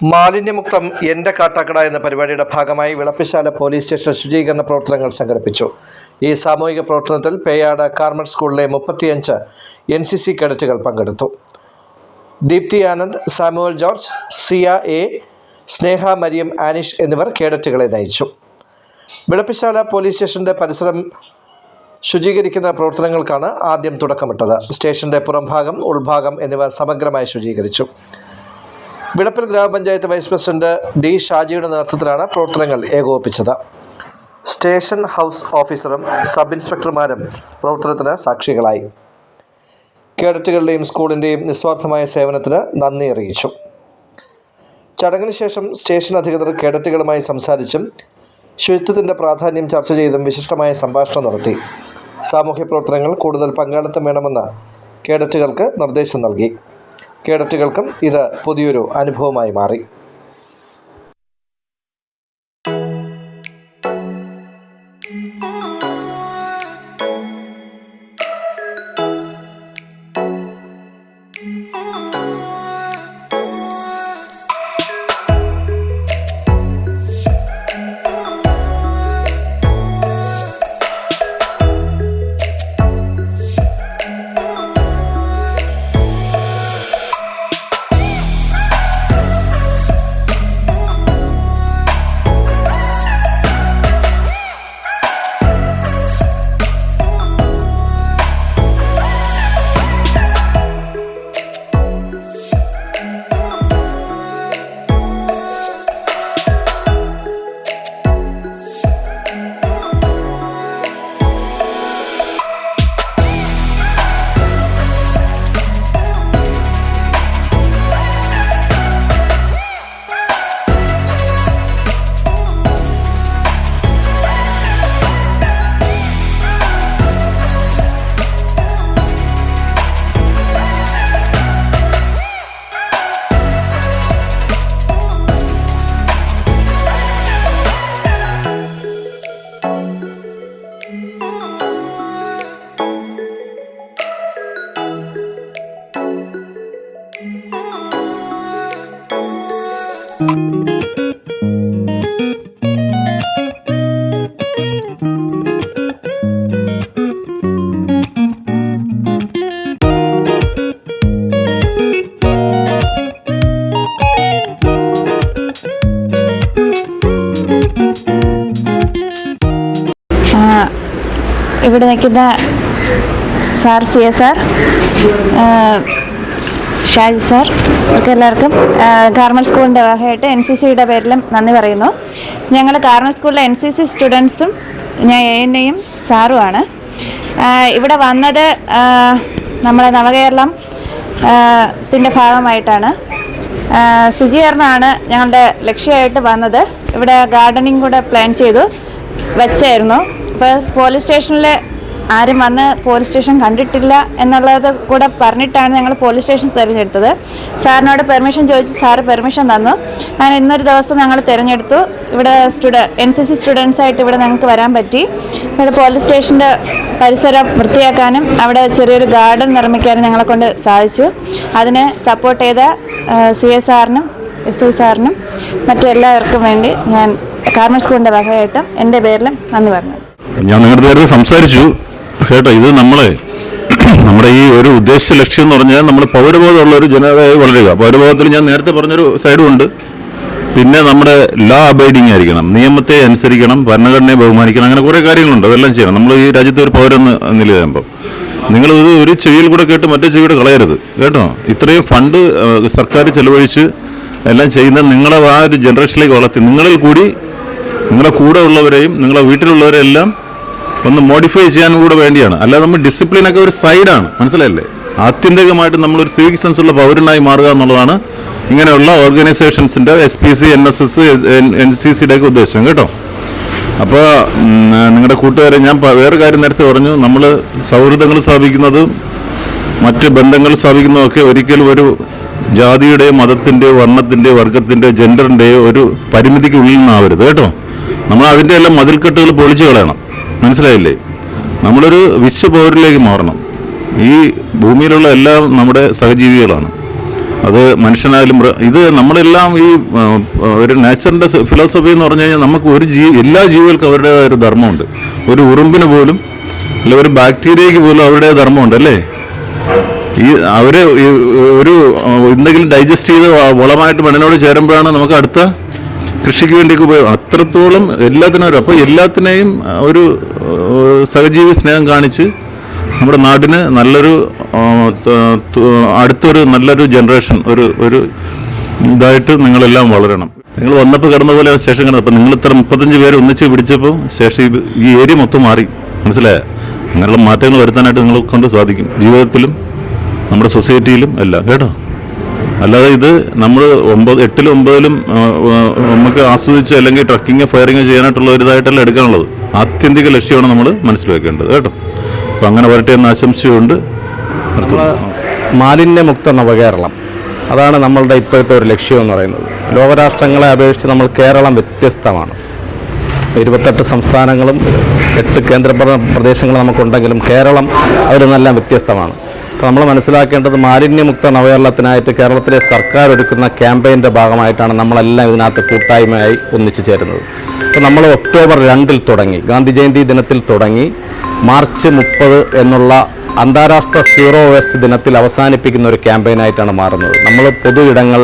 മാലിന്യമുക്തം എന്റെ കാട്ടാക്കട എന്ന പരിപാടിയുടെ ഭാഗമായി വിളപ്പിശാല പോലീസ് സ്റ്റേഷൻ ശുചീകരണ പ്രവർത്തനങ്ങൾ സംഘടിപ്പിച്ചു. ഈ സാമൂഹിക പ്രവർത്തനത്തിൽ പേയാട് കാർമൽ സ്കൂളിലെ മുപ്പത്തിയഞ്ച് എൻ സി സി കേഡറ്റുകൾ പങ്കെടുത്തു. Deepthi Anand Samuel George Siya A Sneha Mariam Anish എന്നിവർ കേഡറ്റുകളെ നയിച്ചു. വിളപ്പിശാല പോലീസ് സ്റ്റേഷന്റെ പരിസരം ശുചീകരിക്കുന്ന പ്രവർത്തനങ്ങൾക്കാണ് ആദ്യം തുടക്കമിട്ടത്. സ്റ്റേഷന്റെ പുറംഭാഗം ഉൾഭാഗം എന്നിവ സമഗ്രമായി ശുചീകരിച്ചു. വിളപ്പിൽ ഗ്രാമപഞ്ചായത്ത് വൈസ് പ്രസിഡന്റ് ഡി ഷാജിയുടെ നേതൃത്വത്തിലാണ് പ്രവർത്തനങ്ങൾ ഏകോപിപ്പിച്ചത്. സ്റ്റേഷൻ ഹൗസ് ഓഫീസറും സബ് ഇൻസ്പെക്ടർമാരും പ്രവർത്തനത്തിന് സാക്ഷികളായി. കേഡറ്റുകളുടെയും സ്കൂളിന്റെയും നിസ്വാർത്ഥമായ സേവനത്തിന് നന്ദി അറിയിച്ചു. ചടങ്ങിന് ശേഷം സ്റ്റേഷൻ അധികൃതർ കേഡറ്റുകളുമായി സംസാരിച്ചും ശുചിത്വത്തിന്റെ പ്രാധാന്യം ചർച്ച ചെയ്തും വിശിഷ്ടമായ സംഭാഷണം നടത്തി. സാമൂഹ്യ പ്രവർത്തനങ്ങൾ കൂടുതൽ പങ്കാളിത്തം വേണമെന്ന് കേഡറ്റുകൾക്ക് നിർദ്ദേശം നൽകി. കേഡറ്റുകൾക്കും ഇത് പുതിയൊരു അനുഭവമായി മാറി. ആ, ഇവിടെ നിൽക്കുന്ന sir C S sir Shaji sir. ഒക്കെ എല്ലാവർക്കും കാർമൽ സ്കൂളിന്റെ ഭാഗമായിട്ട് എൻ സി സിയുടെ പേരിലും നന്ദി പറയുന്നു. ഞങ്ങൾ കാർമൽ സ്കൂളിലെ എൻ സി സി സ്റ്റുഡൻസും ഞാൻ എ എൻ എയും സാറുമാണ് ഇവിടെ വന്നത് നമ്മുടെ നവകേരളം ത്തിന്റെ ഭാഗമായിട്ടാണ്. ശുചീകരണമാണ് ഞങ്ങളുടെ ലക്ഷ്യമായിട്ട് വന്നത്. ഇവിടെ ഗാർഡനിങ് കൂടെ പ്ലാൻ ചെയ്തു വെച്ചായിരുന്നു. അപ്പോൾ പോലീസ് സ്റ്റേഷനിൽ ആരും വന്ന് പോലീസ് സ്റ്റേഷൻ കണ്ടിട്ടില്ല എന്നുള്ളത് കൂടെ പറഞ്ഞിട്ടാണ് ഞങ്ങൾ പോലീസ് സ്റ്റേഷൻ തിരഞ്ഞെടുത്തത് സാറിനോട് പെർമിഷൻ ചോദിച്ചു സാറ് പെർമിഷൻ തന്നു. അങ്ങനെ ഇന്നൊരു ദിവസം ഞങ്ങൾ തിരഞ്ഞെടുത്തു. ഇവിടെ സ്റ്റുഡ എൻ സി സി സ്റ്റുഡൻസായിട്ട് ഇവിടെ ഞങ്ങൾക്ക് വരാൻ പറ്റി. ഇവിടെ പോലീസ് സ്റ്റേഷന്റെ പരിസരം വൃത്തിയാക്കാനും അവിടെ ചെറിയൊരു ഗാർഡൻ നിർമ്മിക്കാനും ഞങ്ങളെ കൊണ്ട് സാധിച്ചു. അതിന് സപ്പോർട്ട് ചെയ്ത സി എസ് ആറിനും എസ് ഐ സാറിനും മറ്റെല്ലാവർക്കും വേണ്ടി ഞാൻ കാർമൽ സ്കൂളിന്റെ ഭാഗമായിട്ടും എന്റെ പേരിലും നന്ദി പറഞ്ഞു. ഞാൻ നിങ്ങളുടെ നേരത്തെ സംസാരിച്ചു. കേട്ടോ ഇത് നമ്മളെ നമ്മുടെ ഈ ഒരു ഉദ്ദേശ ലക്ഷ്യം എന്ന് പറഞ്ഞാൽ നമ്മൾ പൗരബോധമുള്ള ഒരു ജനതയായി വളരുക. പൗരബോധത്തിൽ ഞാൻ നേരത്തെ പറഞ്ഞൊരു സൈഡും ഉണ്ട്. പിന്നെ നമ്മുടെ ലാ അബൈഡിങ് ആയിരിക്കണം. നിയമത്തെ അനുസരിക്കണം ഭരണഘടനയെ ബഹുമാനിക്കണം അങ്ങനെ കുറേ കാര്യങ്ങളുണ്ട്. അതെല്ലാം ചെയ്യണം. നമ്മൾ ഈ രാജ്യത്തെ ഒരു പൗരെന്ന് നിലയാകുമ്പോൾ നിങ്ങൾ ഇത് ഒരു ചെവിയിൽ കൂടെ കേട്ട് മറ്റേ ചെവിയുടെ കളയരുത്. കേട്ടോ? ഇത്രയും ഫണ്ട് സർക്കാർ ചെലവഴിച്ച് എല്ലാം ചെയ്യുന്ന നിങ്ങളെ ആ ഒരു ജനറേഷനിലേക്ക് വളർത്തി നിങ്ങളിൽ കൂടി നിങ്ങളുടെ കൂടെ ഉള്ളവരെയും നിങ്ങളുടെ വീട്ടിലുള്ളവരെയും എല്ലാം ഒന്ന് മോഡിഫൈ ചെയ്യാനും കൂടെ വേണ്ടിയാണ്. അല്ലാതെ നമ്മൾ ഡിസിപ്ലിൻ ഒക്കെ ഒരു സൈഡാണ് മനസ്സിലല്ലേ ആത്യന്തികമായിട്ട് നമ്മളൊരു സിവിക് സെൻസ് ഉള്ള പൗരനായി മാറുക എന്നുള്ളതാണ് ഇങ്ങനെയുള്ള ഓർഗനൈസേഷൻസിന്റെ S P C N S S N C സിയുടെ ഒക്കെ ഉദ്ദേശം. കേട്ടോ? അപ്പോൾ നിങ്ങളുടെ കൂട്ടുകാരെ ഞാൻ വേറെ കാര്യം നേരത്തെ പറഞ്ഞു. നമ്മൾ സൗഹൃദങ്ങൾ സ്ഥാപിക്കുന്നതും മറ്റ് ബന്ധങ്ങൾ സ്ഥാപിക്കുന്നതൊക്കെ ഒരിക്കലും ഒരു ജാതിയുടെയോ മതത്തിന്റെയോ വർണത്തിന്റെയോ വർഗത്തിന്റെയോ ജെൻഡറിന്റെയോ ഒരു പരിമിതിക്കുള്ളിൽ നിന്നാവരുത്. കേട്ടോ? നമ്മൾ അതിന്റെ എല്ലാം മതിൽക്കെട്ടുകൾ പൊളിച്ചു കളയണം. മനസ്സിലായില്ലേ? നമ്മളൊരു വിശ്വപൗരിലേക്ക് മാറണം. ഈ ഭൂമിയിലുള്ള എല്ലാം നമ്മുടെ സഹജീവികളാണ്. അത് മനുഷ്യനായാലും ഇത് നമ്മളെല്ലാം ഈ ഒരു നേച്ചറിന്റെ ഫിലോസഫി എന്ന് പറഞ്ഞു കഴിഞ്ഞാൽ നമുക്ക് ഒരു ജീ എല്ലാ ജീവികൾക്കും അവരുടേതായ ഒരു ധർമ്മമുണ്ട്. ഒരു ഉറുമ്പിന് പോലും അല്ല ഒരു ബാക്ടീരിയക്ക് പോലും അവരുടെ ധർമ്മമുണ്ട് അല്ലേ? ഈ അവർ ഒരു എന്തെങ്കിലും ഡൈജസ്റ്റ് ചെയ്ത് വളമായിട്ട് മണ്ണിനോട് ചേരുമ്പോഴാണ് നമുക്ക് അടുത്ത കൃഷിക്ക് വേണ്ടി ഉപയോഗം അത്രത്തോളം എല്ലാത്തിനും അപ്പോൾ എല്ലാത്തിനെയും ഒരു സഹജീവി സ്നേഹം കാണിച്ച് നമ്മുടെ നാടിന് നല്ലൊരു അടുത്തൊരു നല്ലൊരു ജനറേഷൻ ഒരു ഒരു ഇതായിട്ട് നിങ്ങളെല്ലാം വളരണം. നിങ്ങൾ വന്നപ്പോൾ കിടന്ന പോലെ സ്റ്റേഷൻ കിടന്നു അപ്പം നിങ്ങൾ ഇത്ര മുപ്പത്തഞ്ച് പേര് ഒന്നിച്ച് പിടിച്ചപ്പോൾ സ്റ്റേഷൻ ഈ ഏരിയ മൊത്തം മാറി. മനസ്സിലായ? അങ്ങനെയുള്ള മാറ്റങ്ങൾ വരുത്താനായിട്ട് നിങ്ങൾ കൊണ്ട് സാധിക്കും. ജീവിതത്തിലും നമ്മുടെ സൊസൈറ്റിയിലും എല്ലാം. കേട്ടോ? അല്ലാതെ ഇത് നമ്മൾ ഒമ്പത് എട്ടിലും ഒമ്പതിലും നമുക്ക് ആസ്വദിച്ച് അല്ലെങ്കിൽ ട്രക്കിങ് ഫയറിങ് ചെയ്യാനായിട്ടുള്ള ഒരു ഇതായിട്ടല്ല എടുക്കാനുള്ളത്. ആത്യന്തിക ലക്ഷ്യമാണ് നമ്മൾ മനസ്സിൽ വെക്കേണ്ടത് കേട്ടോ? അപ്പം അങ്ങനെ വരട്ടെ എന്ന് ആശംസയുണ്ട് മാലിന്യമുക്ത നവകേരളം അതാണ് നമ്മളുടെ ഇപ്പോഴത്തെ ഒരു ലക്ഷ്യം എന്ന് പറയുന്നത്. ലോകരാഷ്ട്രങ്ങളെ അപേക്ഷിച്ച് നമ്മൾ കേരളം വ്യത്യസ്തമാണ്. ഇരുപത്തെട്ട് സംസ്ഥാനങ്ങളും എട്ട് കേന്ദ്രഭരണ പ്രദേശങ്ങളും നമുക്കുണ്ടെങ്കിലും കേരളം അതിൽ വ്യത്യസ്തമാണ്. നമ്മൾ മനസ്സിലാക്കേണ്ടത് മാലിന്യമുക്ത നവകേരളത്തിനായിട്ട് കേരളത്തിലെ സർക്കാർ ഒരുക്കുന്ന ക്യാമ്പയിന്റെ ഭാഗമായിട്ടാണ് നമ്മളെല്ലാം ഇതിനകത്ത് കൂട്ടായ്മയായി ഒന്നിച്ചു ചേരുന്നത്. അപ്പോൾ നമ്മൾ ഒക്ടോബർ രണ്ടിൽ തുടങ്ങി ഗാന്ധി ജയന്തി ദിനത്തിൽ തുടങ്ങി മാർച്ച് മുപ്പത് എന്നുള്ള അന്താരാഷ്ട്ര സീറോ വേസ്റ്റ് ദിനത്തിൽ അവസാനിപ്പിക്കുന്ന ഒരു ക്യാമ്പയിനായിട്ടാണ് മാറുന്നത്. നമ്മൾ പൊതു ഇടങ്ങൾ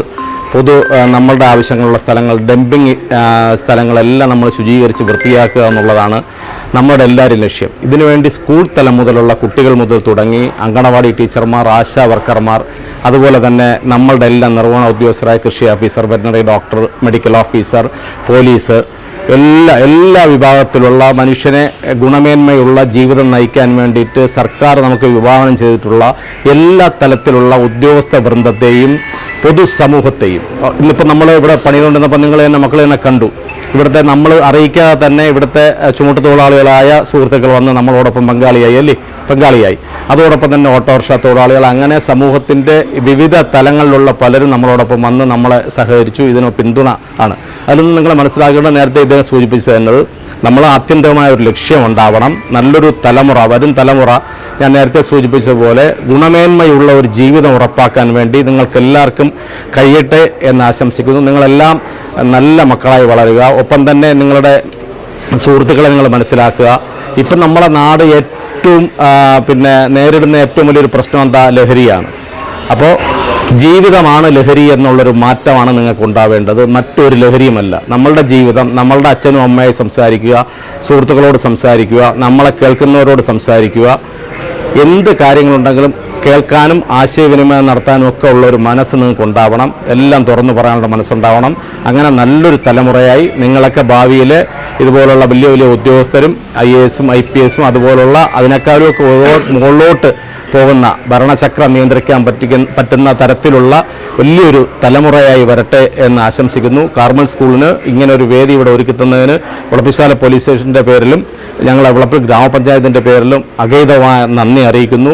പൊതു നമ്മളുടെ ആവശ്യങ്ങളുള്ള സ്ഥലങ്ങൾ ഡംപിങ് സ്ഥലങ്ങളെല്ലാം നമ്മൾ ശുചീകരിച്ച് വൃത്തിയാക്കുക എന്നുള്ളതാണ് നമ്മുടെ എല്ലാവരും ലക്ഷ്യം. ഇതിനുവേണ്ടി സ്കൂൾ തലം മുതലുള്ള കുട്ടികൾ മുതൽ തുടങ്ങി അങ്കണവാടി ടീച്ചർമാർ ആശാ വർക്കർമാർ അതുപോലെ തന്നെ നമ്മളുടെ എല്ലാ നിർവഹണ ഉദ്യോഗസ്ഥരായ കൃഷി officer veterinary doctor medical officer police എല്ലാ എല്ലാ വിഭാഗത്തിലുള്ള മനുഷ്യനെ ഗുണമേന്മയുള്ള ജീവിതം നയിക്കാൻ വേണ്ടിയിട്ട് സർക്കാർ നമുക്ക് വിഭാവനം ചെയ്തിട്ടുള്ള എല്ലാ തലത്തിലുള്ള ഉദ്യോഗസ്ഥ വൃന്ദത്തെയും പൊതുസമൂഹത്തെയും. ഇന്നിപ്പോൾ നമ്മൾ ഇവിടെ പണികൊണ്ടിരുന്നപ്പോൾ നിങ്ങൾ തന്നെ മക്കളെ തന്നെ കണ്ടു. ഇവിടുത്തെ നമ്മൾ അറിയിക്കാതെ തന്നെ ഇവിടുത്തെ അഹ്, ചുമട്ടുതൊഴിലാളികളായ സുഹൃത്തുക്കൾ വന്ന് നമ്മളോടൊപ്പം പങ്കാളിയായി അല്ലേ? പങ്കാളിയായി. അതോടൊപ്പം തന്നെ ഓട്ടോറിക്ഷ തൊഴിലാളികൾ അങ്ങനെ സമൂഹത്തിന്റെ വിവിധ തലങ്ങളിലുള്ള പലരും നമ്മളോടൊപ്പം വന്ന് നമ്മളെ സഹകരിച്ചു. ഇതിന് പിന്തുണ ആണ്. അതിൽ നിന്ന് നിങ്ങൾ മനസ്സിലാക്കേണ്ട നേരത്തെ ഇദ്ദേഹം സൂചിപ്പിച്ചു തന്നത് നമ്മൾ ആത്യന്തികമായ ഒരു ലക്ഷ്യം ഉണ്ടാവണം. നല്ലൊരു തലമുറ വരും തലമുറ ഞാൻ നേരത്തെ സൂചിപ്പിച്ചതുപോലെ ഗുണമേന്മയുള്ള ഒരു ജീവിതം ഉറപ്പാക്കാൻ വേണ്ടി നിങ്ങൾക്ക് എല്ലാവർക്കും കഴിയട്ടെ എന്ന് ആശംസിക്കുന്നു. നിങ്ങളെല്ലാം നല്ല മക്കളായി വളരുക. ഒപ്പം തന്നെ നിങ്ങളുടെ സുഹൃത്തുക്കളെ നിങ്ങൾ മനസ്സിലാക്കുക. ഇപ്പം നമ്മുടെ നാട് ഏറ്റവും പിന്നെ നേരിടുന്ന ഏറ്റവും വലിയൊരു പ്രശ്നം എന്താ? ലഹരിയാണ്. അപ്പോൾ ജീവിതമാണ് ലഹരി എന്നുള്ളൊരു മാറ്റമാണ് നിങ്ങൾക്ക് ഉണ്ടാവേണ്ടത് മറ്റൊരു ലഹരിയുമല്ല. നമ്മളുടെ ജീവിതം നമ്മളുടെ അച്ഛനും അമ്മയായി സംസാരിക്കുക സുഹൃത്തുക്കളോട് സംസാരിക്കുക നമ്മളെ കേൾക്കുന്നവരോട് സംസാരിക്കുക എന്ത് കാര്യങ്ങളുണ്ടെങ്കിലും കേൾക്കാനും ആശയവിനിമയം നടത്താനും ഒക്കെ ഉള്ള ഒരു മനസ്സ് നിങ്ങൾക്ക് ഉണ്ടാവണം. എല്ലാം തുറന്നു പറയാനുള്ള മനസ്സുണ്ടാവണം. അങ്ങനെ നല്ലൊരു തലമുറയായി നിങ്ങളൊക്കെ ഭാവിയിൽ ഇതുപോലുള്ള വലിയ വലിയ ഉദ്യോഗസ്ഥരും ഐ എ എസും ഐ പി എസും അതുപോലുള്ള അതിനേക്കാളും ഒക്കെ മുകളിലോട്ട് പോകുന്ന ഭരണചക്രം നിയന്ത്രിക്കാൻ പറ്റിക്ക പറ്റുന്ന തരത്തിലുള്ള വലിയൊരു തലമുറയായി വരട്ടെ എന്ന് ആശംസിക്കുന്നു. കാർമൽ സ്കൂളിന് ഇങ്ങനൊരു വേദി ഇവിടെ ഒരുക്കി തന്നതിന് വിളപ്പിശാല പോലീസ് സ്റ്റേഷന്റെ പേരിലും ഞങ്ങളെ വിളപ്പിൽ ഗ്രാമപഞ്ചായത്തിന്റെ പേരിലും അഗൈതമായ നന്ദി അറിയിക്കുന്നു.